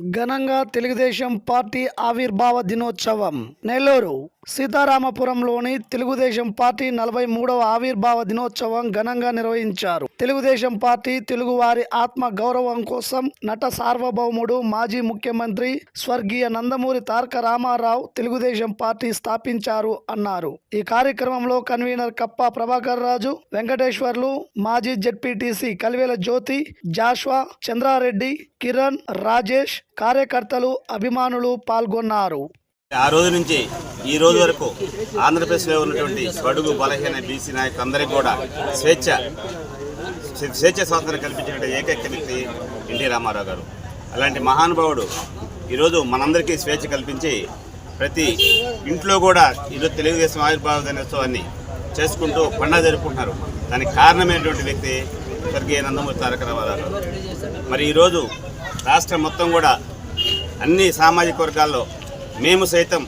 ఘనంగా తెలుగుదేశం పార్టీ ఆవిర్భావ దినోత్సవం. నెల్లూరు సీతారామపురంలోని తెలుగుదేశం పార్టీ నలభై మూడవ ఆవిర్భావ దినోత్సవం ఘనంగా నిర్వహించారు. తెలుగుదేశం పార్టీ తెలుగువారి ఆత్మ గౌరవం కోసం నట సార్వభౌముడు మాజీ ముఖ్యమంత్రి స్వర్గీయ నందమూరి తారక రామారావు తెలుగుదేశం పార్టీ స్థాపించారు అన్నారు. ఈ కార్యక్రమంలో కన్వీనర్ కప్ప ప్రభాకర్ రాజు వెంకటేశ్వర్లు మాజీ జెడ్పీటీసీ కలివేల జ్యోతి జాష్వా చంద్రారెడ్డి కిరణ్ రాజేష్ కార్యకర్తలు అభిమానులు పాల్గొన్నారు. ఆ రోజు నుంచి ఈ రోజు వరకు ఆంధ్రప్రదేశ్లో ఉన్నటువంటి బడుగు బలహీన బీసీ నాయకులందరికీ కూడా స్వేచ్ఛ స్వేచ్ఛ స్వాతంత్రం కల్పించినటువంటి ఏకైక వ్యక్తి ఎన్టీ రామారావు గారు. అలాంటి మహానుభావుడు ఈరోజు మనందరికీ స్వేచ్ఛ కల్పించి ప్రతి ఇంట్లో కూడా ఈరోజు తెలుగుదేశం ఆవిర్భావ దినోత్సవాన్ని చేసుకుంటూ పండుగ జరుపుకుంటున్నారు. దానికి కారణమైనటువంటి వ్యక్తి స్వర్గీయ నందమూరి తారక రామారావు గారు. మరి ఈరోజు రాష్ట్రం మొత్తం కూడా అన్ని సామాజిక వర్గాల్లో మేము సైతం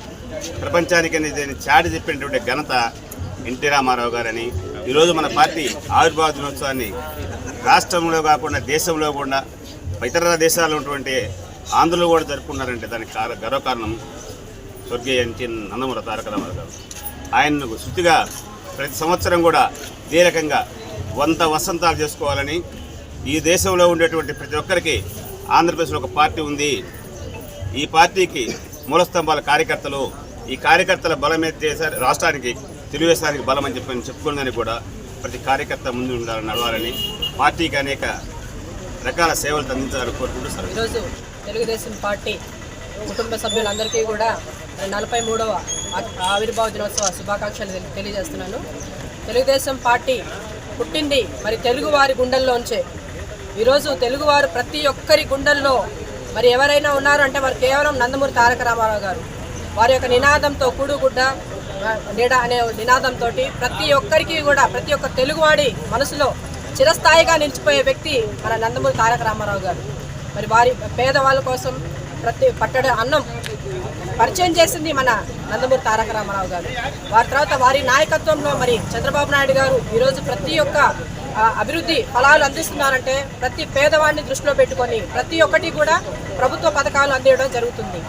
ప్రపంచానికి అనేది చాటి చెప్పినటువంటి ఘనత ఎన్టీ రామారావు గారని ఈరోజు మన పార్టీ ఆవిర్భావ దినోత్సవాన్ని రాష్ట్రంలో కాకుండా దేశంలో కూడా ఇతర దేశాల్లో ఉన్నటువంటి ఆంధ్రలో కూడా జరుపుకున్నారంటే దానికి కార గర్వకారణం స్వర్గీయ ఎన్టీ నందమూరి తారక రామారావు గారు. ఆయనకు శృతిగా ప్రతి సంవత్సరం కూడా ఇదే రకంగా వంద వసంతాలు చేసుకోవాలని ఈ దేశంలో ఉండేటువంటి ప్రతి ఒక్కరికి ఆంధ్రప్రదేశ్లో ఒక పార్టీ ఉంది. ఈ పార్టీకి మూలస్తంభాల కార్యకర్తలు ఈ కార్యకర్తల బలమే దేశ రాష్ట్రానికి తెలుగుదేశానికి బలం అని చెప్పి చెప్పుకుందని కూడా ప్రతి కార్యకర్త ముందు ఉండాలని నడవాలని పార్టీకి అనేక రకాల సేవలు అందించాలని కోరుకుంటూ సార్ ఈరోజు తెలుగుదేశం పార్టీ కుటుంబ సభ్యులందరికీ కూడా నలభై మూడవ ఆవిర్భావ దినోత్సవ శుభాకాంక్షలు తెలియజేస్తున్నాను. తెలుగుదేశం పార్టీ పుట్టింది మరి తెలుగువారి గుండెల్లోంచే. ఈరోజు తెలుగువారు ప్రతి ఒక్కరి గుండెల్లో మరి ఎవరైనా ఉన్నారు అంటే వారు కేవలం నందమూరి తారక రామారావు గారు. వారి యొక్క నినాదంతో కూడుగుడ్డ నీడ అనే నినాదంతో ప్రతి ఒక్కరికి కూడా ప్రతి ఒక్క తెలుగువాడి మనసులో చిరస్థాయిగా నిలిచిపోయే వ్యక్తి మన నందమూరి తారక రామారావు గారు. మరి వారి పేదవాళ్ళ కోసం ప్రతి పట్టడ అన్నం పరిచయం చేసింది మన నందమూరి తారక రామారావు గారు. వారి తర్వాత వారి నాయకత్వంలో మరి చంద్రబాబు నాయుడు గారు ఈరోజు ప్రతి ఒక్క అభివృద్ధి ఫలాలు అందిస్తున్నారంటే ప్రతి పేదవాడిని దృష్టిలో పెట్టుకొని ప్రతి ఒక్కటి కూడా ప్రభుత్వ పథకాలు అందేయడం జరుగుతుంది.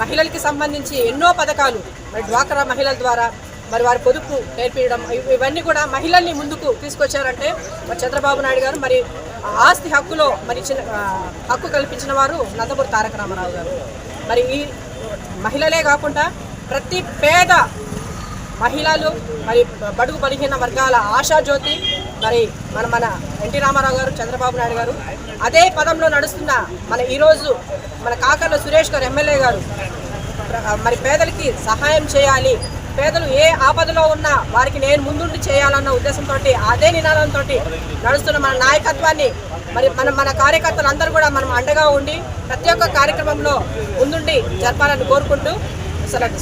మహిళలకి సంబంధించి ఎన్నో పథకాలు మరి డ్వాక్రా మహిళల ద్వారా మరి వారి పొదుపు నేర్పించడం ఇవన్నీ కూడా మహిళల్ని ముందుకు తీసుకొచ్చారంటే మరి చంద్రబాబు నాయుడు గారు మరి ఆస్తి హక్కులో మరి చిన్న హక్కు కల్పించిన వారు నందమూరి తారక రామారావు గారు. మరి ఈ మహిళలే కాకుండా ప్రతి పేద మహిళలు మరి బడుగు బలిహీన వర్గాల ఆశాజ్యోతి మరి మన మన ఎన్టీ రామారావు గారు చంద్రబాబు నాయుడు గారు. అదే పదంలో నడుస్తున్న మన ఈరోజు మన కాకర్ల సురేష్ గారు ఎమ్మెల్యే గారు మరి పేదలకి సహాయం చేయాలి. పేదలు ఏ ఆపదలో ఉన్నా వారికి నేను ముందుండి చేయాలన్న ఉద్దేశంతో అదే నినాదంతో నడుస్తున్న మన నాయకత్వాన్ని మరి మన మన కార్యకర్తలు అందరూ కూడా మనం అండగా ఉండి ప్రతి ఒక్క కార్యక్రమంలో ముందుండి జరపాలని కోరుకుంటూ సెలవు